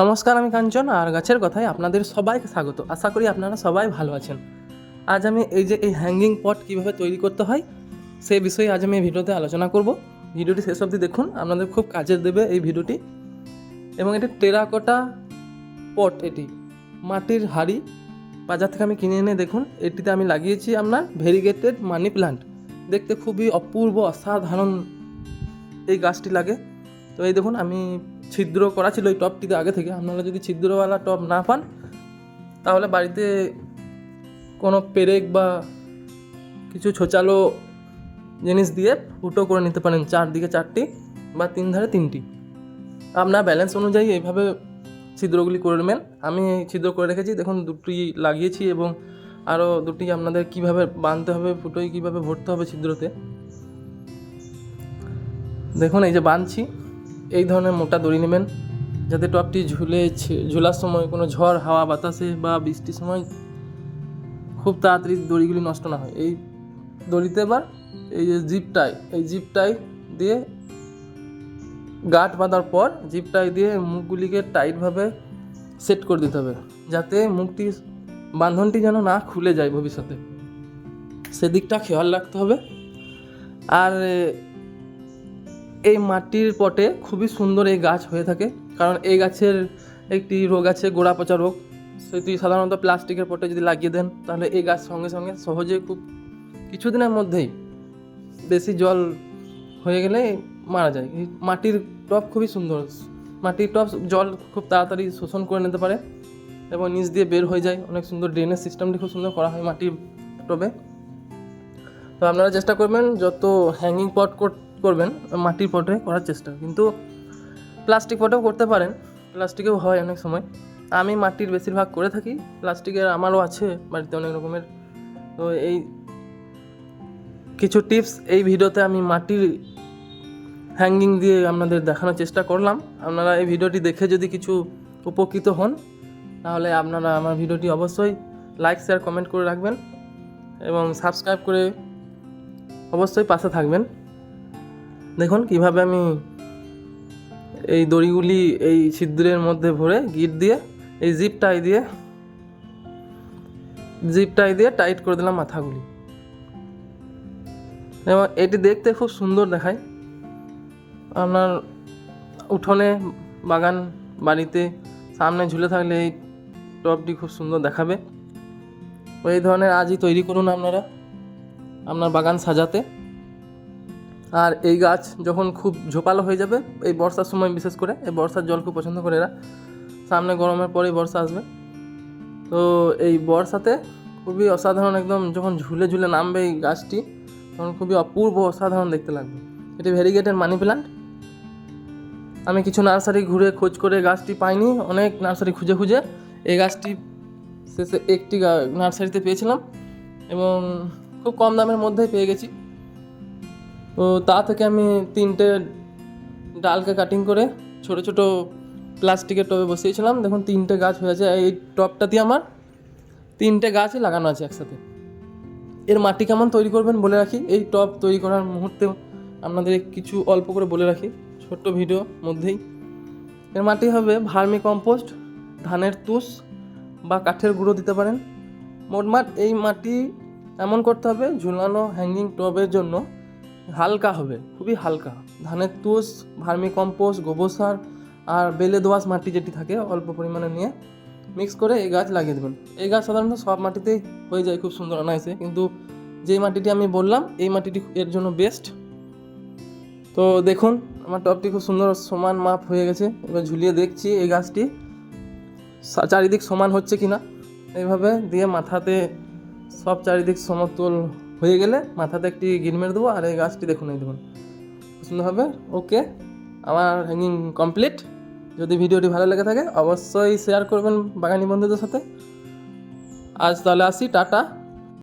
নমস্কার, আমি কাঞ্চন, আর গাছের কথায় আপনাদের সবাইকে স্বাগত। আশা করি আপনারা সবাই ভালো আছেন। আজ আমি এই যে এই হ্যাঙ্গিং পট কীভাবে তৈরি করতে হয় সেই বিষয়ে আজ আমি এই ভিডিওতে আলোচনা করব। ভিডিওটি শেষ অবধি দেখুন, আপনাদের খুব কাজে দেবে এই ভিডিওটি। এবং এটি টেরাকোটা পট এটি, মাটির হাড়ি, বাজার থেকে আমি কিনে এনে দেখুন, এটিতে আমি লাগিয়েছি আপনার ভেরিগেটেড মানি প্লান্ট দেখতে খুবই অপূর্ব, অসাধারণ এই গাছটি লাগে। তো এই দেখুন, আমি ছিদ্র করা ছিল ওই টবটিতে আগে থেকে। আপনারা যদি ছিদ্রওয়ালা টব না পান, তাহলে বাড়িতে কোনো পেরেক বা কিছু ছোচালো জিনিস দিয়ে ফুটো করে নিতে পারেন, চারদিকে চারটি বা তিন ধারে তিনটি। আপনার ব্যালেন্স অনুযায়ী এইভাবে ছিদ্রগুলি করে নেবেন। আমি ছিদ্র করে রেখেছি, দেখুন দুটি লাগিয়েছি এবং আরও দুটি আপনাদের কীভাবে বাঁধতে হবে ফুটোই কীভাবে ভরতে হবে ছিদ্রতে। দেখুন এই যে বাঁধছি। এই ধরনের মোটা দড়ি নেবেন, যাতে টপটি ঝুলে ঝোলার সময় কোনো ঝড়, হাওয়া, বাতাসে বা বৃষ্টির সময় খুব তাড়াতাড়ি দড়িগুলি নষ্ট না হয়। এই দড়িতে এবার এই যে জিপটাই, এই জিপটাই দিয়ে গাঁট বাঁধার পর জিপটাই দিয়ে মুখগুলিকে টাইটভাবে সেট করে দিতে হবে, যাতে মুখটি বাঁধনটি যেন না খুলে যায় ভবিষ্যতে। সেদিকটা খেয়াল রাখতে হবে। আর এই মাটির পটে খুবই সুন্দর এই গাছ হয়ে থাকে। কারণ এই গাছের একটি রোগ আছে, গোড়া পচা রোগ। সেটি সাধারণত প্লাস্টিকের পটে যদি লাগিয়ে দেন, তাহলে এই গাছ সঙ্গে সঙ্গে সহজে খুব কিছুদিনের মধ্যেই বেশি জল হয়ে গেলে মারা যায়। মাটির টব খুবই সুন্দর। মাটির টব জল খুব তাড়াতাড়ি শোষণ করে নিতে পারে এবং নিচ দিয়ে বের হয়ে যায়। অনেক সুন্দর ড্রেনেজ সিস্টেমটি খুব সুন্দর করা হয় মাটির টবে। তো আপনারা চেষ্টা করবেন যত হ্যাঙ্গিং পট করবেন মাটির পটে করার চেষ্টা। কিন্তু প্লাস্টিক পটেও করতে পারেন প্লাস্টিকেও হয় অনেক সময়। আমি মাটির বেশিরভাগ করে থাকি প্লাস্টিকের আমারও আছে বাড়িতে অনেক রকমের। তো এই কিছু টিপস এই ভিডিওতে আমি মাটির হ্যাঙ্গিং দিয়ে আপনাদের দেখানোর চেষ্টা করলাম। আপনারা এই ভিডিওটি দেখে যদি কিছু উপকৃত হন, তাহলে আপনারা আমার ভিডিওটি অবশ্যই লাইক শেয়ার কমেন্ট করে রাখবেন এবং সাবস্ক্রাইব করে অবশ্যই পাশে থাকবেন। দেখুন কীভাবে আমি এই দড়িগুলি এই ছিদ্রের মধ্যে ভরে গিট দিয়ে, এই জিপ টাই দিয়ে জিপ টাই দিয়ে টাইট করে দিলাম মাথাগুলি। এবং এটি দেখতে খুব সুন্দর দেখায়। আপনার উঠোনে, বাগান, বাড়িতে, সামনে ঝুলে থাকলে এই টবটি খুব সুন্দর দেখাবে। ওই ধরনের আজই তৈরি করুন আপনারা। আপনার বাগান সাজাতে। আর এই গাছ যখন খুব ঝোপালো হয়ে যাবে, এই বর্ষার সময় বিশেষ করে, এই বর্ষার জল খুব পছন্দ করে এরা। সামনে গরমের পরেই বর্ষা আসবে। তো এই বর্ষাতে খুবই অসাধারণ একদম যখন ঝুলে ঝুলে নামবে এই গাছটি, তখন খুবই অপূর্ব অসাধারণ দেখতে লাগবে। এটি ভেরিগেটেড মানি প্লান্ট। আমি কিছু নার্সারি ঘুরে খোঁজ করে গাছটি পাইনি, অনেক নার্সারি খুঁজে খুঁজে। এই গাছটি শেষে একটি নার্সারিতে পেয়েছিলাম এবং খুব কম দামের মধ্যেই পেয়ে গেছি। তো তা থেকে আমি তিনটে ডালকে কাটিং করে ছোট ছোট প্লাস্টিকের টবে বসিয়েছিলাম। দেখুন, তিনটে গাছ হয়ে হয়েছে। এই টবটা দিয়ে আমার তিনটে গাছই লাগানো আছে একসাথে। এর মাটি কেমন তৈরি করবেন বলে রাখি। এই টব তৈরি করার মুহূর্তে আপনাদের কিছু অল্প করে বলে রাখি। ছোট্ট ভিডিও মধ্যেই। এর মাটি হবে ভার্মি কম্পোস্ট ধানের তুষ বা কাঠের গুঁড়ো দিতে পারেন। মোটমাট এই মাটি এমন করতে হবে, ঝুলানো হ্যাঙ্গিং টবের জন্য। হালকা হবে, খুবই হালকা। ধানের তুষ, ভার্মি কম্পোস্ট, গোবর সার আর বেলে দোয়াশ মাটি যেটি থাকে অল্প পরিমাণে নিয়ে মিক্স করে এই গাছ লাগিয়ে দেবেন। এই গাছ সাধারণত সব মাটিতেই হয়ে যায়, খুব সুন্দর অনায়াসে। কিন্তু যেই মাটিটি আমি বললাম, এই মাটিটি এর জন্য বেস্ট তো দেখুন, আমার টবটি খুব সুন্দর সমান মাপ হয়ে গেছে। এবার ঝুলিয়ে দেখছি এই গাছটি। চারিদিক সমান হচ্ছে কি না এইভাবে দিয়ে মাথাতে সব চারিদিক সমতল হয়ে গেলে মাথাতে একটি গিট মেরে দেবো আর এই গাছটি দেখুন, এই দেখুন। পছন্দ হবে ওকে, আমার হ্যাঙ্গিং কমপ্লিট যদি ভিডিওটি ভালো লেগে থাকে, অবশ্যই শেয়ার করবেন বাগানি বন্ধুদের সাথে। আজ তাহলে আসি, টাটা।